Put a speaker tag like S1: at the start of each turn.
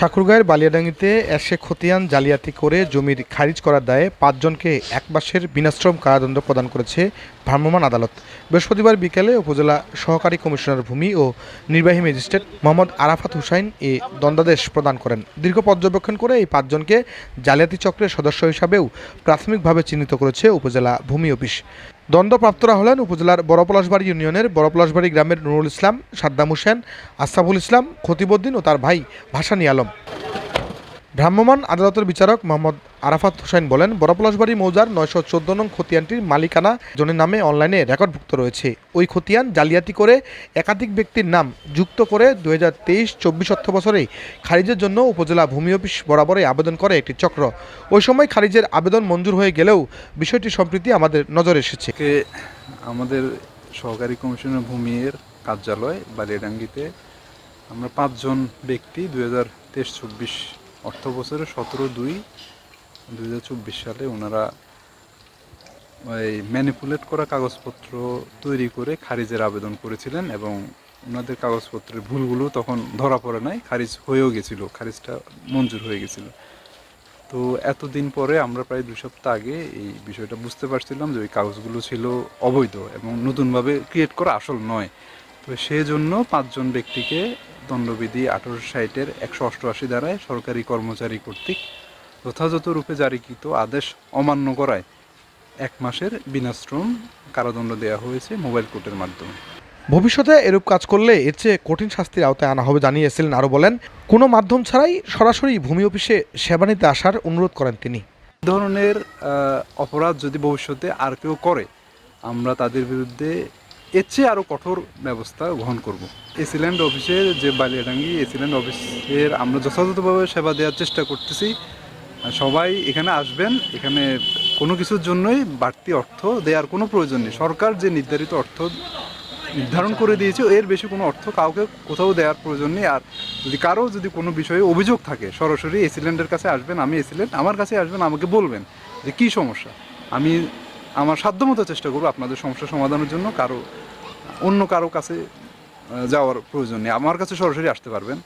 S1: ঠাকুরগাঁয়ের বালিয়াডাঙ্গিতে এসে খতিয়ান জালিয়াতি করে জমির খারিজ করার দায়ে পাঁচজনকে এক মাসের বিনাশ্রম কারাদণ্ড প্রদান করেছে ভ্রাম্যমাণ আদালত। বৃহস্পতিবার বিকেলে উপজেলা সহকারী কমিশনার ভূমি ও নির্বাহী ম্যাজিস্ট্রেট মোহাম্মদ আরাফাত হুসাইন এ দণ্ডাদেশ প্রদান করেন। দীর্ঘ পর্যবেক্ষণ করে এই পাঁচজনকে জালিয়াতি চক্রের সদস্য হিসাবেও প্রাথমিকভাবে চিহ্নিত করেছে উপজেলা ভূমি অফিস। দণ্ডপ্রাপ্তরা হলেন উপজেলার বড়পলাশবাড়ি ইউনিয়নের বড়পলাশবাড়ি গ্রামের নুরুল ইসলাম, সাদ্দাম হোসেন আস্তাফুল ইসলাম খতিবুদ্দিন ও তার ভাই ভাসানী আলম। ভ্রাম্যমাণ আদালতের বিচারক মোহাম্মদ আরাফাত হোসেন বলেন, বড়পলাশবাড়ি মৌজার নয়শো চোদ্দ নং খতিয়ানটির মালিকানা জনের নামে অনলাইনে রেকর্ডভুক্ত রয়েছে। ওই খতিয়ান জালিয়াতি করে একাধিক ব্যক্তির নাম যুক্ত করে দু হাজার তেইশ চব্বিশ অর্থ বছরে খারিজের জন্য উপজেলা ভূমি অফিস বরাবরে আবেদন করে একটি চক্র। ওই সময় খারিজের আবেদন মঞ্জুর হয়ে গেলেও বিষয়টি সম্প্রতি আমাদের নজরে এসেছে।
S2: আমাদের সহকারী কমিশনার ভূমির কার্যালয় বালিয়াডাঙ্গিতে আমরা পাঁচজন ব্যক্তি দু হাজার তেইশ চব্বিশ অর্থ বছরে সতেরো দুই দুই হাজার চব্বিশ সালে ওনারা ওই ম্যানিপুলেট করা কাগজপত্র তৈরি করে খারিজের আবেদন করেছিলেন এবং ওনাদের কাগজপত্রের ভুলগুলো তখন ধরা পড়ে নাই, খারিজ হয়েও গেছিল, খারিজটা মঞ্জুর হয়ে গেছিল। তো এতদিন পরে আমরা প্রায় দুই সপ্তাহ আগে এই বিষয়টা বুঝতে পারছিলাম যে ওই কাগজগুলো ছিল অবৈধ এবং নতুনভাবে ক্রিয়েট করা আসল নয়। তো সেজন্য পাঁচজন ব্যক্তিকে দণ্ডবিধি আঠারোশো ষাটের একশো অষ্টআশি ধারায় সরকারি কর্মচারী কর্তৃক যথাযথ রূপে জারিকৃত আদেশ অমান্য করায় এক মাসের বিনাশ্রম কারাদণ্ড দেওয়া হয়েছে মোবাইল কোর্টের মাধ্যমে।
S1: ভবিষ্যতে এরূপ কাজ করলে এর চেয়ে কঠিন শাস্তির আওতায় আনা হবে জানিয়েছিলেন আরও বলেন কোনো মাধ্যম ছাড়াই সরাসরি ভূমি অফিসে সেবা নিতে আসার অনুরোধ করেন তিনি।
S2: ধরনের অপরাধ যদি ভবিষ্যতে আর কেউ করে আমরা তাদের বিরুদ্ধে এর চেয়ে আরও কঠোর ব্যবস্থা গ্রহণ করব। এসিল্যান্ড অফিসের যে বালিয়াডাঙ্গি এসিল্যান্ড অফিসের আমরা যথাযথভাবে সেবা দেওয়ার চেষ্টা করতেছি। সবাই এখানে আসবেন, এখানে কোনো কিছুর জন্যই বাড়তি অর্থ দেওয়ার কোনো প্রয়োজন নেই। সরকার যে নির্ধারিত অর্থ নির্ধারণ করে দিয়েছে, এর বেশি কোনো অর্থ কাউকে কোথাও দেওয়ার প্রয়োজন নেই। আর যদি কারও যদি কোনো বিষয়ে অভিযোগ থাকে, সরাসরি এসিল্যান্ডের কাছে আসবেন, আমি এসিল্যান্ড আমার কাছে আসবেন, আমাকে বলবেন যে কী সমস্যা। আমি আমার সাধ্যমতো চেষ্টা করব আপনাদের সমস্যা সমাধানের জন্য, কারও, অন্য কারও কাছে যাওয়ার প্রয়োজন নেই। আমার কাছে সরাসরি আসতে পারবেন।